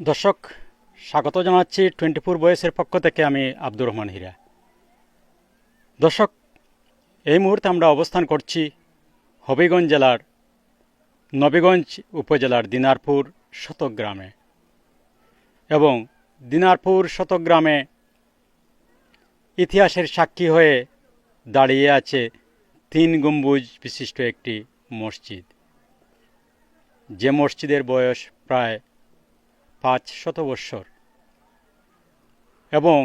দর্শক, স্বাগত জানাচ্ছি টোয়েন্টি ফোর বয়েসের পক্ষ থেকে আমি আব্দুর রহমান হীরা। দর্শক, এই মুহূর্তে আমরা অবস্থান করছি হবিগঞ্জ জেলার নবীগঞ্জ উপজেলার দিনারপুর শতগ্রামে এবং দিনারপুর শতগ্রামে ইতিহাসের সাক্ষী হয়ে দাঁড়িয়ে আছে তিন গম্বুজ বিশিষ্ট একটি মসজিদ। যে মসজিদের বয়স প্রায় পাঁচ শত বৎসর। এবং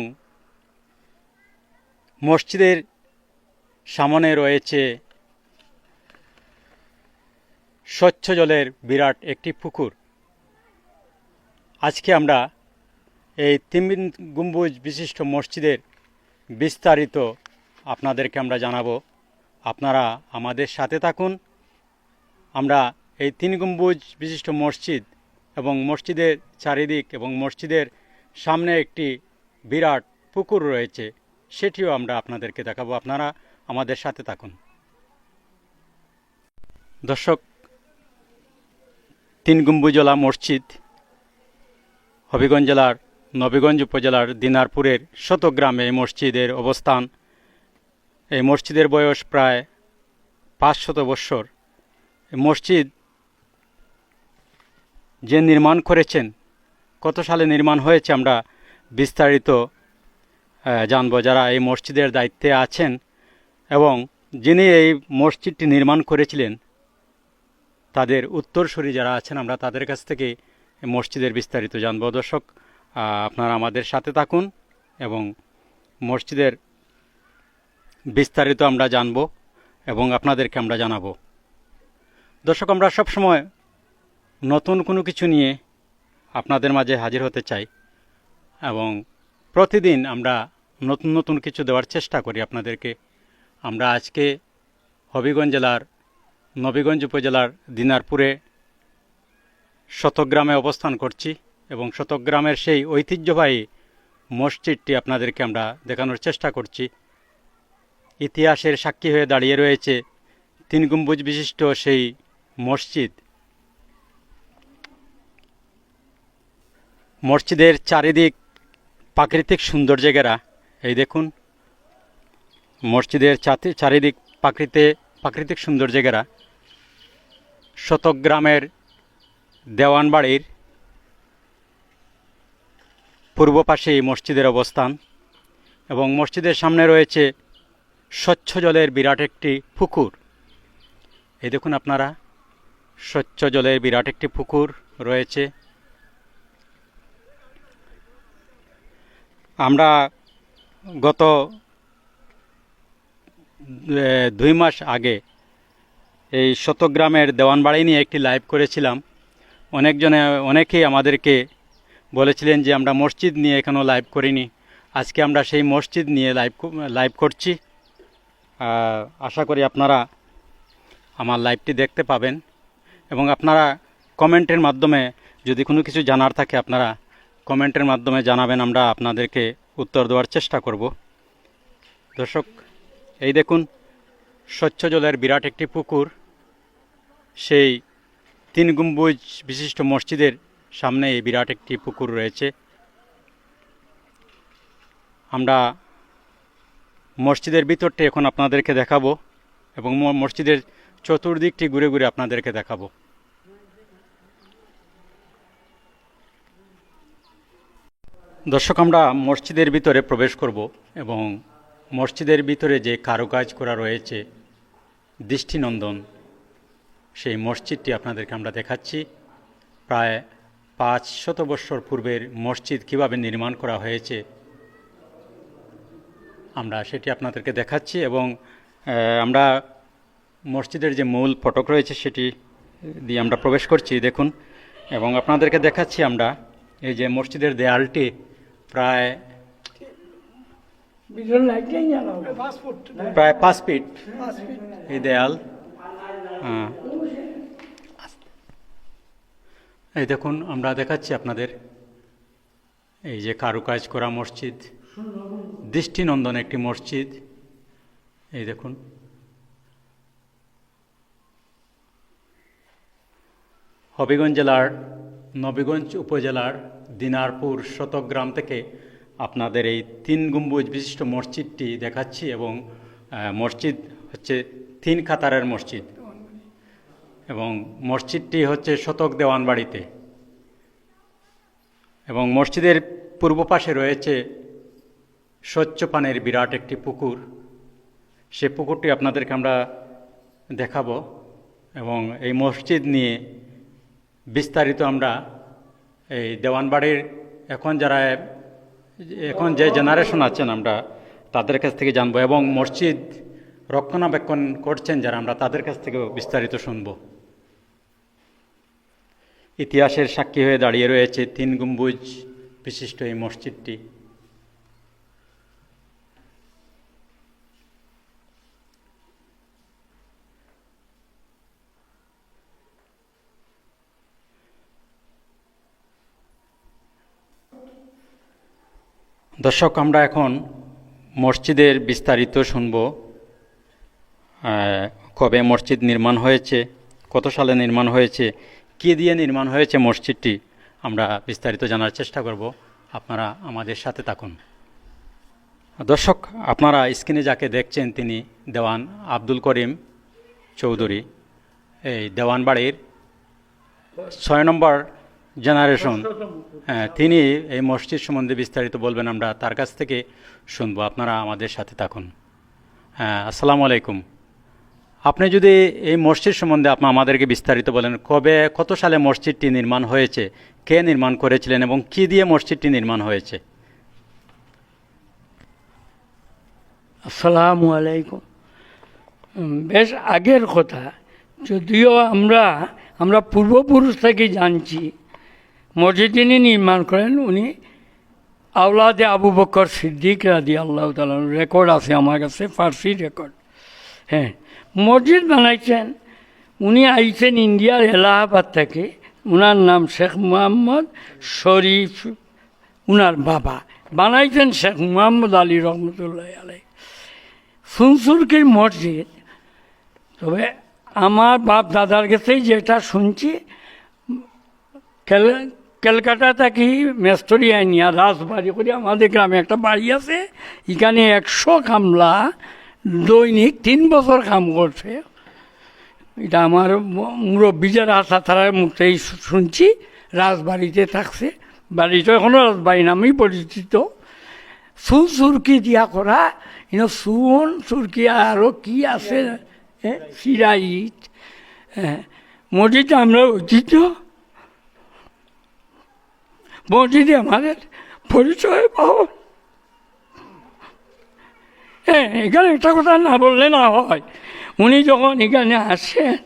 মসজিদের সামনে রয়েছে স্বচ্ছ জলের বিরাট একটি পুকুর। আজকে আমরা এই তিন গম্বুজ বিশিষ্ট মসজিদের বিস্তারিত আপনাদেরকে আমরা জানাব। আপনারা আমাদের সাথে থাকুন। আমরা এই তিন গম্বুজ বিশিষ্ট মসজিদ এবং মসজিদের চারিদিক এবং মসজিদের সামনে একটি বিরাট পুকুর রয়েছে, সেটিও আমরা আপনাদেরকে দেখাবো। আপনারা আমাদের সাথে থাকুন। দর্শক, তিন গম্বুজলা মসজিদ, হবিগঞ্জ জেলার, নবীগঞ্জ উপজেলার দিনারপুরের শতগ্রামে এই মসজিদের অবস্থান। এই মসজিদের বয়স প্রায় পাঁচশত বৎসর। মসজিদ যে নির্মাণ করেছেন, কত সালে নির্মাণ হয়েছে আমরা বিস্তারিত জানব যারা এই মসজিদের দায়িত্বে আছেন এবং যিনি এই মসজিদটি নির্মাণ করেছিলেন, তাদের উত্তরসূরি যারা আছেন আমরা তাদের কাছ থেকে মসজিদের বিস্তারিত জানব। দর্শক আপনারা আমাদের সাথে থাকুন এবং মসজিদের বিস্তারিত আমরা জানব এবং আপনাদেরকে আমরা জানাব। দর্শক, আমরা সবসময় নতুন কোনো কিছু নিয়ে আপনাদের মাঝে হাজির হতে চাই এবং প্রতিদিন আমরা নতুন নতুন কিছু দেওয়ার চেষ্টা করি আপনাদেরকে। আমরা আজকে হবিগঞ্জ জেলার, নবীগঞ্জ উপজেলার দিনারপুরে শতগ্রামে অবস্থান করছি এবং শতগ্রামের সেই ঐতিহ্যবাহী মসজিদটি আপনাদেরকে আমরা দেখানোর চেষ্টা করছি। ইতিহাসের সাক্ষী হয়ে দাঁড়িয়ে রয়েছে তিন গম্বুজ বিশিষ্ট সেই মসজিদ। মসজিদের চারিদিক প্রাকৃতিক সৌন্দর্যে ঘেরা এই দেখুন, মসজিদের চারিদিক প্রাকৃতে, প্রাকৃতিক সৌন্দর্যে ঘেরা শতগ্রামের দেওয়ানবাড়ির পূর্ব পাশে মসজিদের অবস্থান এবং মসজিদের সামনে রয়েছে স্বচ্ছ জলের বিরাট একটি পুকুর। এই দেখুন আপনারা, স্বচ্ছ জলের বিরাট একটি পুকুর রয়েছে। আমরা গত দুই মাস আগে এই শতগ্রামের দেওয়ানবাড়ি নিয়ে একটি লাইভ করেছিলাম। অনেকজনে, অনেকেই আমাদেরকে বলেছিলেন যে আমরা মসজিদ নিয়ে এখনও লাইভ করিনি। আজকে আমরা সেই মসজিদ নিয়ে লাইভ লাইভ করছি। আশা করি আপনারা আমার লাইভটি দেখতে পাবেন। এবং আপনারা কমেন্টের মাধ্যমে যদি কোনো কিছু জানার থাকে আপনারা কমেন্টের মাধ্যমে জানাবেন, আমরা আপনাদেরকে উত্তর দেওয়ার চেষ্টা করব। দর্শক, এই দেখুন, স্বচ্ছ জলের বিরাট একটি পুকুর। সেই তিন গম্বুজ বিশিষ্ট মসজিদের সামনে এই বিরাট একটি পুকুর রয়েছে। আমরা মসজিদের ভিতরটি এখন আপনাদেরকে দেখাবো এবং মসজিদের চতুর্দিকটি ঘুরে ঘুরে আপনাদেরকে দেখাবো। দর্শক, আমরা মসজিদের ভিতরে প্রবেশ করব এবং মসজিদের ভিতরে যে কারুকাজ করা রয়েছে, দৃষ্টিনন্দন, সেই মসজিদটি আপনাদেরকে আমরা দেখাচ্ছি। প্রায় পাঁচ শত বৎসর পূর্বের মসজিদ কীভাবে নির্মাণ করা হয়েছে, আমরা সেটি আপনাদেরকে দেখাচ্ছি এবং আমরা মসজিদের যে মূল ফটক রয়েছে, সেটি দিয়ে আমরা প্রবেশ করছি, দেখুন। এবং আপনাদেরকে দেখাচ্ছি আমরা এই যে মসজিদের দেয়ালটি প্রায় প্রায় পাঁচ ফিট। এই দেয়াল হ্যাঁ। এই দেখুন আমরা দেখাচ্ছি আপনাদের এই যে কারুকাজ করা মসজিদ দৃষ্টিনন্দন একটি মসজিদ। এই দেখুন। হবিগঞ্জ জেলার নবীগঞ্জ উপজেলার দিনারপুর শতগ্রাম থেকে আপনাদের এই তিন গম্বুজ বিশিষ্ট মসজিদটি দেখাচ্ছি এবং মসজিদ হচ্ছে তিন কাতারের মসজিদ। এবং মসজিদটি হচ্ছে শতক দেওয়ান বাড়িতে এবং মসজিদের পূর্ব পাশে রয়েছে স্বচ্ছ পানের বিরাট একটি পুকুর। সে পুকুরটি আপনাদেরকে আমরা দেখাবো এবং এই মসজিদ নিয়ে বিস্তারিত আমরা এই দেওয়ানবাড়ির এখন যারা, এখন যে জেনারেশন আছেন আমরা, তাদের কাছ থেকে জানব এবং মসজিদ রক্ষণাবেক্ষণ করছেন যারা, আমরা তাদের কাছ থেকেও বিস্তারিত শুনব। ইতিহাসের সাক্ষী হয়ে দাঁড়িয়ে রয়েছে তিন গম্বুজ বিশিষ্ট এই মসজিদটি। দর্শক, আমরা এখন মসজিদের বিস্তারিত শুনব। কবে মসজিদ নির্মাণ হয়েছে, কত সালে নির্মাণ হয়েছে, কী দিয়ে নির্মাণ হয়েছে মসজিদটি, আমরা বিস্তারিত জানার চেষ্টা করব। আপনারা আমাদের সাথে থাকুন। দর্শক, আপনারা স্ক্রিনে যাকে দেখছেন তিনি দেওয়ান আব্দুল করিম চৌধুরী। এই দেওয়ান বাড়ির ছয় নম্বর জেনারেশন হ্যাঁ তিনি এই মসজিদ সম্বন্ধে বিস্তারিত বলবেন আমরা তার কাছ থেকে শুনব। আপনারা আমাদের সাথে থাকুন। হ্যাঁ আসসালামু আলাইকুম। আপনি যদি এই মসজিদ সম্বন্ধে আপনি আমাদেরকে বিস্তারিত বলেন কবে কত সালে মসজিদটি নির্মাণ হয়েছে কে নির্মাণ করেছিলেন এবং কি দিয়ে মসজিদটি নির্মাণ হয়েছে? আসসালামু আলাইকুম। বেশ আগের কথা যদিও আমরা আমরা পূর্বপুরুষ থেকে জানছি মসজিদ যিনি নির্মাণ করেন উনি। আওলাদে আবু বকর সিদ্দিক রাদি আল্লাহ তালা রেকর্ড আছে আমার কাছে, ফার্সি রেকর্ড হ্যাঁ মসজিদ বানাইছেন। উনি আইছেন ইন্ডিয়ার এলাহাবাদ থেকে। উনার নাম শেখ মুহাম্মদ শরীফ, উনার বাবা। বানাইছেন শেখ মুহাম্মদ আলী রহমতুল্লাহ আলাই সুনসুরকির মসজিদ, তবে আমার বাপ দাদার কাছেই যেটা শুনছি ক্যাল- ক্যালকাটা থেকে মেস্তরি আইনিয়া রাজবাড়ি করে আমাদের গ্রামে একটা বাড়ি আছে। এখানে একশো কামলা দৈনিক তিন বছর কাম করছে। এটা আমার মুরব্বী যারা আসা মুখেই শুনছি, রাজবাড়িতে থাকছে। বাড়িটা এখনও রাজবাড়ি নামেই পরিচিত। সুন সুরকি দিয়া করা, ইনো সুন সুরকি আরও কি আছে সিরাইট হ্যাঁ মসজিদে আমরা ঐতিহ্য মসজিদে আমাদের পরিচয় পাবো হ্যাঁ এখানে একটা কথা না বললে না হয়। উনি যখন এখানে আসেন,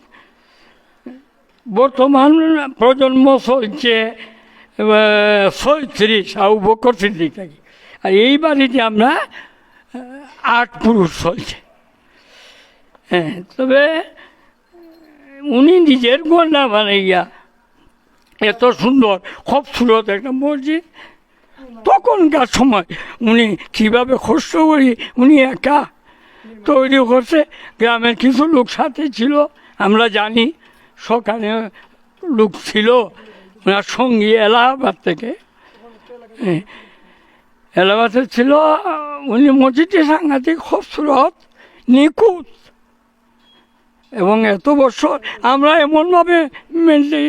বর্তমান প্রজন্ম চলছে ছয়ত্রিশ আউ বকর সিদ্দিক থাকি। আর এই বাড়িতে আমরা আট পুরুষ চলছে। হ্যাঁ তবে উনি নিজের গন্ডা বানাইয়া এত সুন্দর, খুব সুরত একটা মসজিদ। তখনকার সময় উনি কীভাবে কষ্ট করি, উনি একা তৈরি করছে। গ্রামের কিছু লোক সাথে ছিল, আমরা জানি, সকালে লোক ছিল ওনার সঙ্গী এলাহাবাদ থেকে। এলাহাবাদে ছিল, উনি মসজিদটি সাংঘাতিক, খুবসুরত, নিখুঁত। এবং এত বছর আমরা এমনভাবে মেনটেন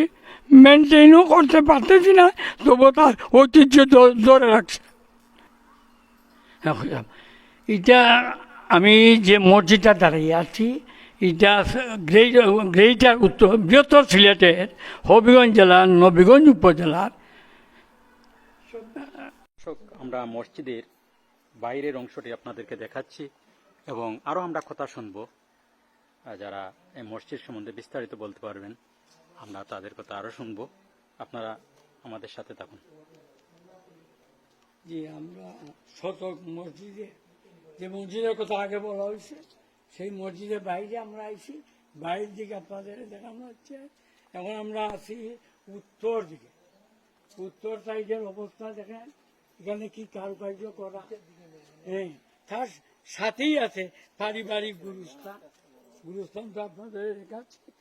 মেনটেনও করতে পারতেছি না তবু তার ঐতিহ্য ধরে রাখছে এটা আমি যে মসজিদটা দাঁড়িয়ে আছি এটা গ্রেট গ্রেটার উত্তর বৃহত্তর সিলেটের হবিগঞ্জ জেলার নবীগঞ্জ উপজেলার আমরা মসজিদের বাইরের অংশটি আপনাদেরকে দেখাচ্ছি এবং আরও আমরা কথা শুনব যারা এই মসজিদ সম্বন্ধে বিস্তারিত বলতে পারবেন আমরা তাদের কথা আরও শুনব। আপনারা আমাদের সাথে থাকুন। যে আমরা শতক মসজিদে, যে মসজিদের কথা আগে বলা হয়েছে, সেই মসজিদের বাইরে আমরা আইছি। বাইরের দিকে আপনাদের দেখানো হচ্ছে। এখন আমরা আছি উত্তর দিকে। উত্তর সাইডের অবস্থা দেখেন। এখানে কি কারুকার্য করা? হ্যাঁ তার সাথেই আছে পারিবারিক গুরুস্থান। গুরুস্থান তো আপনাদের দেখাচ্ছি।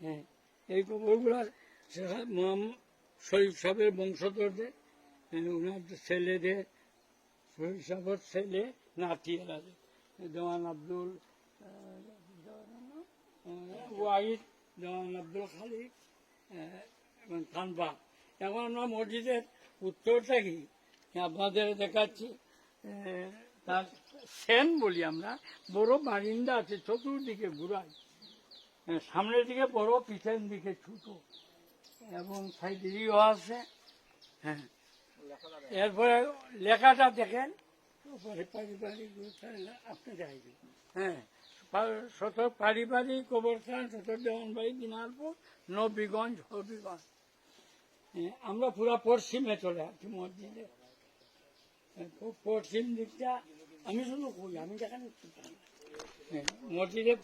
হ্যাঁ। এই কবরগুলা শরীফ সাহেবের বংশধরদের ওনার ছেলেদের শৈশবর ছেলে নাতিয়েরা দেওয়ান আব্দুল ওয়াহিদ দেওয়ান আব্দুল খালিক এবং থানবা এখন আমরা মসজিদের উত্তর থাকি আপনাদের দেখাচ্ছি তার সেন বলি আমরা, বড় বারিন্দা আছে, চতুর্দিকে ঘুরাই সামনের দিকে বড় পিছন দিকে ছোট। এবং সাইডেরও আছে। হ্যাঁ। এরপরে লেখাটা দেখেন। পারিবারিক দেখেন হ্যাঁ। পারিবারিক নবীগঞ্জ হবিগঞ্জ। হ্যাঁ, আমরা পুরা পশ্চিমে চলে আসছি মসজিদে। হ্যাঁ, পশ্চিম দিকটা। আমি শুধু কই আমি হ্যাঁ, মসজিদে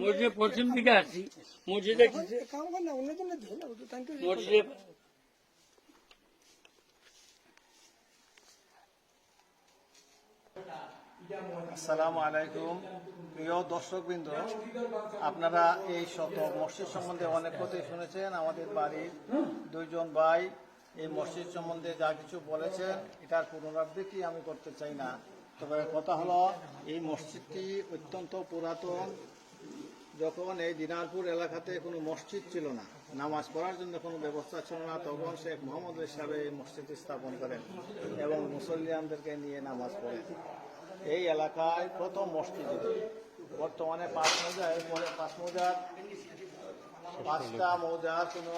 মসজিদে পশ্চিম দিকে আছি। মসজিদে মসজিদে আসসালামু আলাইকুম। প্রিয় দর্শকবৃন্দ আপনারা এই শত মসজিদ সম্বন্ধে অনেক কথাই শুনেছেন। আমাদের বাড়ির দুইজন ভাই এই মসজিদ সম্বন্ধে যা কিছু বলেছেন, এটার পুনরাবৃত্তি আমি করতে চাই না। তবে কথা হলো, এই মসজিদটি অত্যন্ত পুরাতন। যখন এই দিনারপুর এলাকাতে কোনো মসজিদ ছিল না, নামাজ পড়ার জন্য কোনো ব্যবস্থা ছিল না, তখন শেখ মোহাম্মদ সাহেব এই মসজিদ স্থাপন করেন এবং মুসল্লিয়ানদেরকে নিয়ে নামাজ পড়েন। এই এলাকায় প্রথম মসজিদ বর্তমানে পাঁচ মৌজা এরপরে পাঁচ মৌজার, পাঁচটা মৌজার কোনো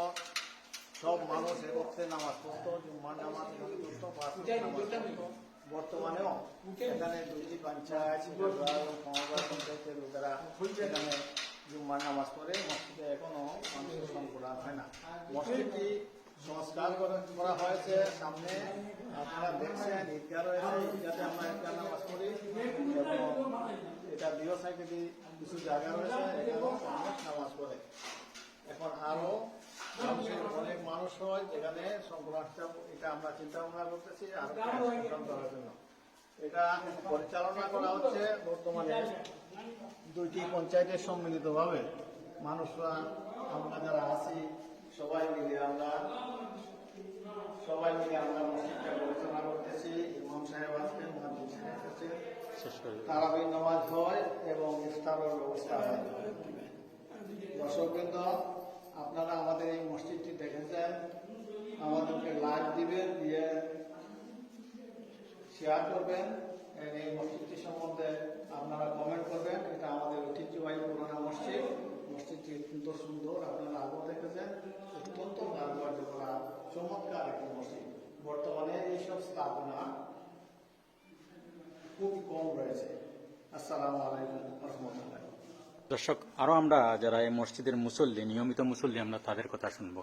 সব মানুষ একত্রে নামাজ পড়তো জুম্মার নামাজ পড়তো। বর্তমানেও এখানে দুইটি পঞ্চায়েত সমবায় পঞ্চায়েতের লোকেরা এখানে জুম্মার নামাজ পড়ে। মসজিদে এখনও মানুষের সংকুলান হয় না। মসজিদটি সংস্কার করা- হয়েছে সামনে। আপনারা দেখছেন, ঈদগাহ রয়েছে, ঈদগাতে আমরা ঈদগাহ নামাজ পড়ি। এবং এটা দুই সাইডে কিছু জায়গা রয়েছে, এখানেও নামাজ পড়ে। এখন আরও অনেক মানুষ হয় যেখানে সংক্রান্তটা এটা আমরা চিন্তা ভাবনা করতেছি আরও করার জন্য। এটা পরিচালনা করা হচ্ছে বর্তমানে দুইটি পঞ্চায়েতের সম্মিলিতভাবে। মানুষরা আমরা যারা আছি সবাই মিলে আমরা সবাই মিলে আমরা মসজিদটা পরিচালনা করতেছি। ইমাম সাহেব আজকে মসজিদ সাহেব আছে শেষ করে দিন। তারাবির নামাজ হয় এবং ইফতারের ব্যবস্থা হয়। দর্শকবৃন্দ আপনারা আমাদের এই মসজিদটি দেখেছেন। আমাদেরকে লাইক দিবেন, দিয়ে শেয়ার করবেন। এই মসজিদটি সম্বন্ধে আপনারা কমেন্ট করবেন। এটা আমাদের ঐতিহ্যবাহী পুরোনো মসজিদ। মসজিদটি অত্যন্ত সুন্দর, আপনারা আগেও দেখেছেন। অত্যন্ত কারুকার্য করা চমৎকার একটি মসজিদ। বর্তমানে এইসব স্থাপনা খুব কম রয়েছে। আসসালামু আলাইকুম রহমতুল্লাহ। দর্শক আরও আমরা যারা এই মসজিদের মুসল্লি, নিয়মিত মুসল্লি, আমরা তাদের কথা শুনব।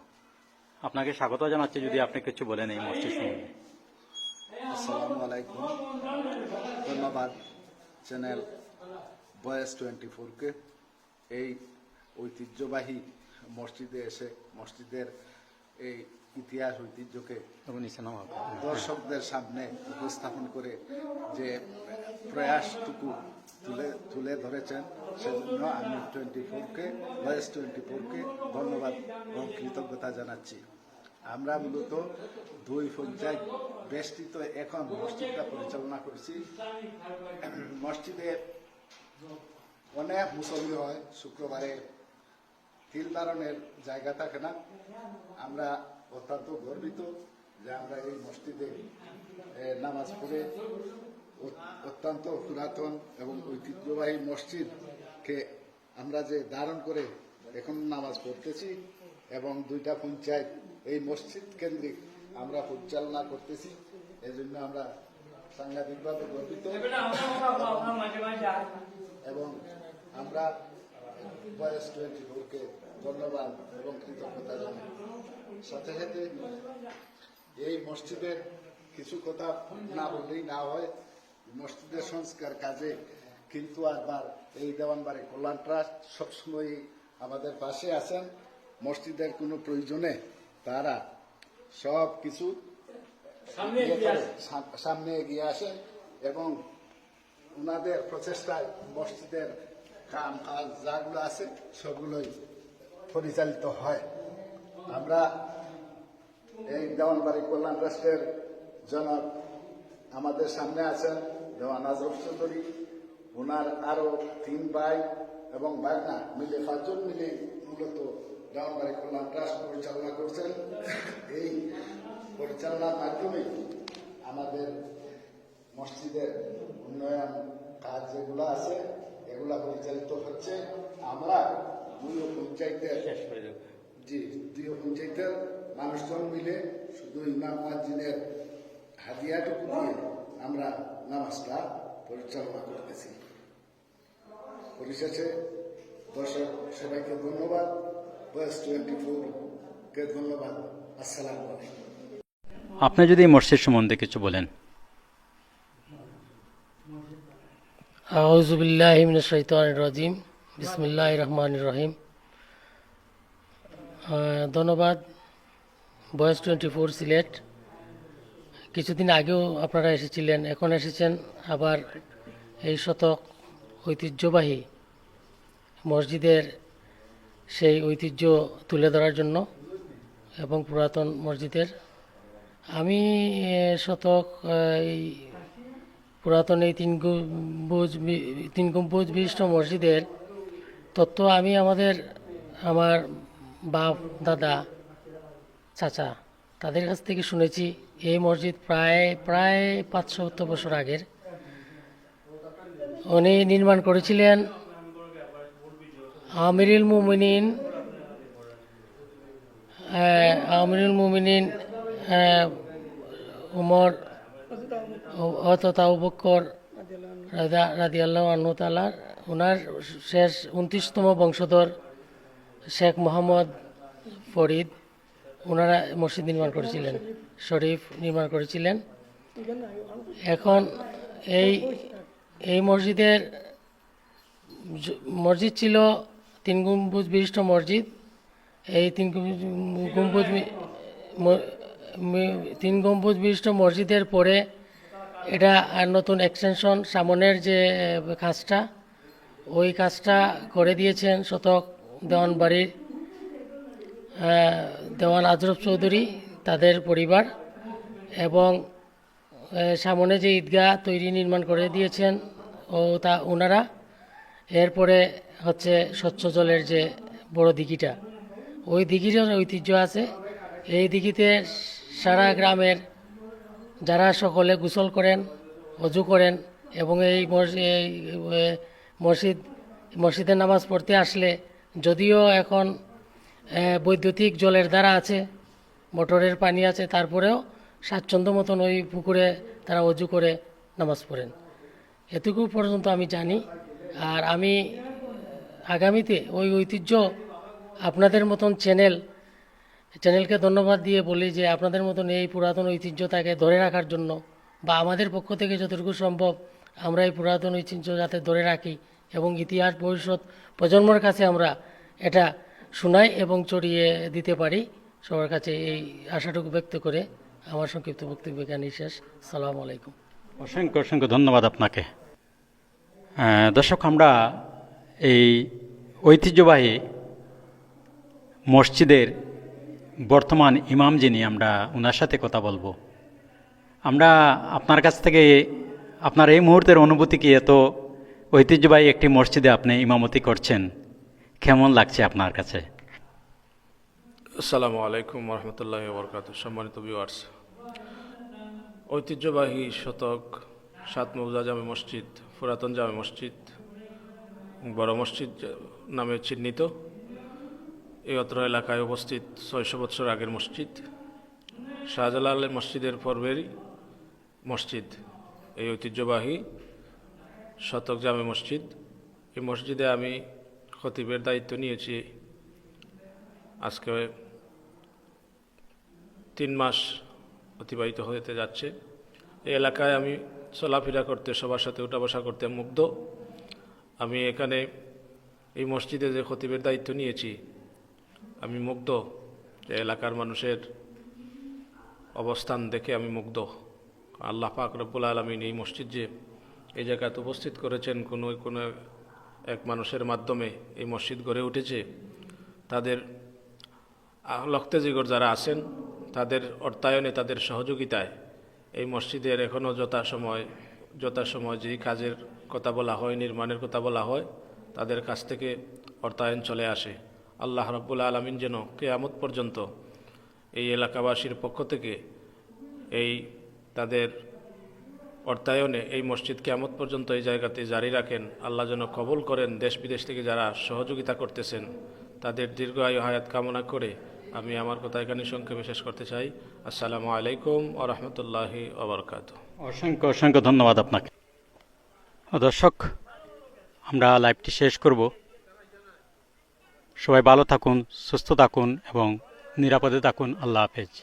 আপনাকে স্বাগত জানাচ্ছি, যদি আপনি কিছু বলেন এই মসজিদ আলাইকুম। ধন্যবাদ চ্যানেল বয়েস টোয়েন্টি ফোরকে। এই ঐতিহ্যবাহী মসজিদে এসে, মসজিদের এই ইতিহাস, ঐতিহ্যকে দর্শকদের সামনে উপস্থাপন করে যে প্রয়াসটুকু তুলে তুলে ধরেছেন, সেজন্য আমি টোয়েন্টি ফোরকে বয়েস টোয়েন্টি ফোরকে ধন্যবাদ এবং কৃতজ্ঞতা জানাচ্ছি। আমরা মূলত দুই পঞ্চায়েত বেষ্টিত এখন মসজিদটা পরিচালনা করছি। মসজিদে অনেক মুসল্লি হয়, শুক্রবারে তিল ধারণের জায়গা থাকে না। আমরা অত্যন্ত গর্বিত যে আমরা এই মসজিদে নামাজ পড়ে অত্যন্ত পুরাতন এবং ঐতিহ্যবাহী মসজিদকে আমরা যে ধারণ করে এখন নামাজ পড়তেছি এবং দুইটা পঞ্চায়েত এই মসজিদ কেন্দ্রিক আমরা পরিচালনা করতেছি এই জন্য আমরা সাংঘাতিকভাবে গর্বিত। এবং আমরা বয়স টোয়েন্টি ফোরকে ধন্যবাদ এবং কৃতজ্ঞতা জানাই সাথে সাথে এই মসজিদের কিছু কথা না বললেই না হয়। মসজিদের সংস্কার কাজে কিন্তু একবার এই দেওয়ানবাড়ি কল্যাণ ট্রাস্ট সবসময় আমাদের পাশে আছেন। মসজিদের কোনো প্রয়োজনে তারা সব কিছু সামনে ইয়ে সামনে এগিয়ে আসেন এবং ওনাদের প্রচেষ্টায় মসজিদের কাম কাজ যাগুলো আছে সবগুলোই পরিচালিত হয়। আমরা এই দেওয়ানবাড়ি কল্যাণ ট্রাস্টের জনক আমাদের সামনে আছেন দেওয়ান আজরফ চৌধুরী। ওনার আরও তিন ভাই এবং বাগনা মিলে পাঁচজন মিলে মূলত দেওয়ানবাড়ি কল্যাণ ট্রাস্ট পরিচালনা করছেন। এই পরিচালনার মাধ্যমে আমাদের মসজিদের উন্নয়ন কাজ যেগুলো আছে এগুলা পরিচালিত হচ্ছে। আমরা দুই পঞ্চায়েতের জি দুই পঞ্চায়েতের মানুষজন মিলে শুধু ইমাম মাজিনের হাদিয়াটুকু দিয়ে আমরা নামাজটা পরিচালনা করতেছি। পরিশেষে দর্শক সবাইকে ধন্যবাদ। বয়স টোয়েন্টি কে ধন্যবাদ। আসসালাম আলাইকুম। আপনি যদি এই মসজিদ সম্বন্ধে কিছু বলেন। রাজিম। বিসমিল্লাহ রহমান রহিম। ধন্যবাদ। বয়স টোয়েন্টি ফোর সিলেট। কিছুদিন আগেও আপনারা এসেছিলেন, এখন এসেছেন আবার এই শতক ঐতিহ্যবাহী মসজিদের সেই ঐতিহ্য তুলে ধরার জন্য এবং পুরাতন মসজিদের। আমি শতক এই পুরাতন এই তিন গম্বুজ তিন গম্বুজ বিশিষ্ট মসজিদের তত্ত্ব আমি আমাদের, আমার বাপ, দাদা চাচা তাদের কাছ থেকে শুনেছি এই মসজিদ প্রায় প্রায় পাঁচশো সত্তর বছর আগের। উনি নির্মাণ করেছিলেন আমিরুল মুমিনিন আমিরুল মুমিনিন উমর অর্থাৎ আবু বক্কর রাদি আল্লাহ আনহু ওনার শেষ উনত্রিশতম বংশধর শেখ মোহাম্মদ ফরিদ। ওনারা মসজিদ নির্মাণ করেছিলেন শরীফ নির্মাণ করেছিলেন। এখন এই এই মসজিদের মসজিদ ছিল তিন গম্বুজ বিশিষ্ট মসজিদ। এই তিন গম্বুজ- তিন গম্বুজ বিশিষ্ট মসজিদের পরে এটা নতুন এক্সটেনশন সামনের যে কাজটা ওই কাজটা করে দিয়েছেন শতক দেওয়ান বাড়ির আহ, দেওয়ান আজরফ চৌধুরী তাদের পরিবার এবং সামনে যে ঈদগাহ তৈরি নির্মাণ করে দিয়েছেন ও তা ওনারা এরপরে হচ্ছে স্বচ্ছ জলের যে বড় দিঘিটা ওই দিঘিটার ঐতিহ্য আছে। এই দিঘিতে সারা গ্রামের যারা সকলে গোসল করেন অজু করেন এবং এই মস- এই, মসজিদ মসজিদে নামাজ পড়তে আসলে যদিও এখন বৈদ্যুতিক জলের দ্বারা আছে, মোটরের পানি আছে, তারপরেও স্বাচ্ছন্দ্য মতন ওই পুকুরে তারা অজু করে নামাজ পড়েন। এটুকু পর্যন্ত আমি জানি। আর আমি আগামীতে ওই ঐতিহ্য আপনাদের মতন চ্যানেল, চ্যানেলকে ধন্যবাদ দিয়ে বলি যে আপনাদের মতন এই পুরাতন ঐতিহ্যটাকে ধরে রাখার জন্য বা আমাদের পক্ষ থেকে যতটুকু সম্ভব আমরা এই পুরাতন ঐতিহ্য যাতে ধরে রাখি এবং ইতিহাস, ভবিষ্যৎ প্রজন্মের কাছে আমরা এটা শোনাই এবং চড়িয়ে দিতে পারি। সবার কাছে এই আশাটুকু ব্যক্ত করে আমার সংক্ষিপ্ত বক্তব্য এখানে শেষ। সালাম আলাইকুম। অসংখ্য অসংখ্য ধন্যবাদ আপনাকে। দর্শক, আমরা এই ঐতিহ্যবাহী মসজিদের বর্তমান ইমাম যিনি, আমরা ওনার সাথে কথা বলব। আমরা আপনার কাছ থেকে আপনার এই মুহূর্তের অনুভূতি কি? এত ঐতিহ্যবাহী একটি মসজিদে আপনি ইমামতি করছেন। কেমন লাগছে আপনার কাছে? আসসালামু আলাইকুম রহমতুল্লাহ বরকাত সম্মানিত ভিউয়ার্স ঐতিহ্যবাহী শতক, সাত মৌজা জামে মসজিদ পুরাতন জামে মসজিদ, বড় মসজিদ নামে চিহ্নিত। এই অত্র এলাকায় উপস্থিত ছয়শো বছর আগের মসজিদ শাহজালাল মসজিদের পর্বেরই মসজিদ। এই ঐতিহ্যবাহী শতক জামে মসজিদ, এই মসজিদে আমি খতিবের দায়িত্ব নিয়েছি। আজকে তিন মাস অতিবাহিত হতে যাচ্ছে। এই এলাকায় আমি চলাফেরা করতে, সবার সাথে উঠা বসা করতে মুগ্ধ। আমি এখানে এই মসজিদে যে খতিবের দায়িত্ব নিয়েছি, আমি মুগ্ধ। যে এলাকার মানুষের অবস্থান দেখে আমি মুগ্ধ। আল্লাহ পাক রব্বুল আলমিন এই মসজিদ যে, এই জায়গাতে উপস্থিত করেছেন কোনো কোনো এক মানুষের মাধ্যমে এই মসজিদ গড়ে উঠেছে। তাদের লক্তেজিগর যারা আছেন, তাদের অর্থায়নে, তাদের সহযোগিতায় এই মসজিদের এখনও যথাসময় যথাসময় যেই কাজের কথা বলা হয়, নির্মাণের কথা বলা হয়, তাদের কাছ থেকে অর্থায়ন চলে আসে। আল্লাহ রাব্বুল আলমিন যেন কেয়ামত পর্যন্ত এই এলাকাবাসীর পক্ষ থেকে এই তাদের অর্থায়নে এই মসজিদ কেমত পর্যন্ত এই জায়গাতে জারি রাখেন। আল্লাহ যেন কবল করেন দেশ বিদেশ থেকে যারা সহযোগিতা করতেছেন, তাদের দীর্ঘ আয়ু হায়াত কামনা করে আমি আমার কথা এখানে সংক্ষেপে শেষ করতে চাই। আসসালামু আলাইকুম ও রহমতুল্লাহি ওবরকাত অসংখ্য অসংখ্য ধন্যবাদ আপনাকে। দর্শক, আমরা লাইভটি শেষ করব। সবাই ভালো থাকুন, সুস্থ থাকুন এবং নিরাপদে থাকুন। আল্লাহ হাফেজ।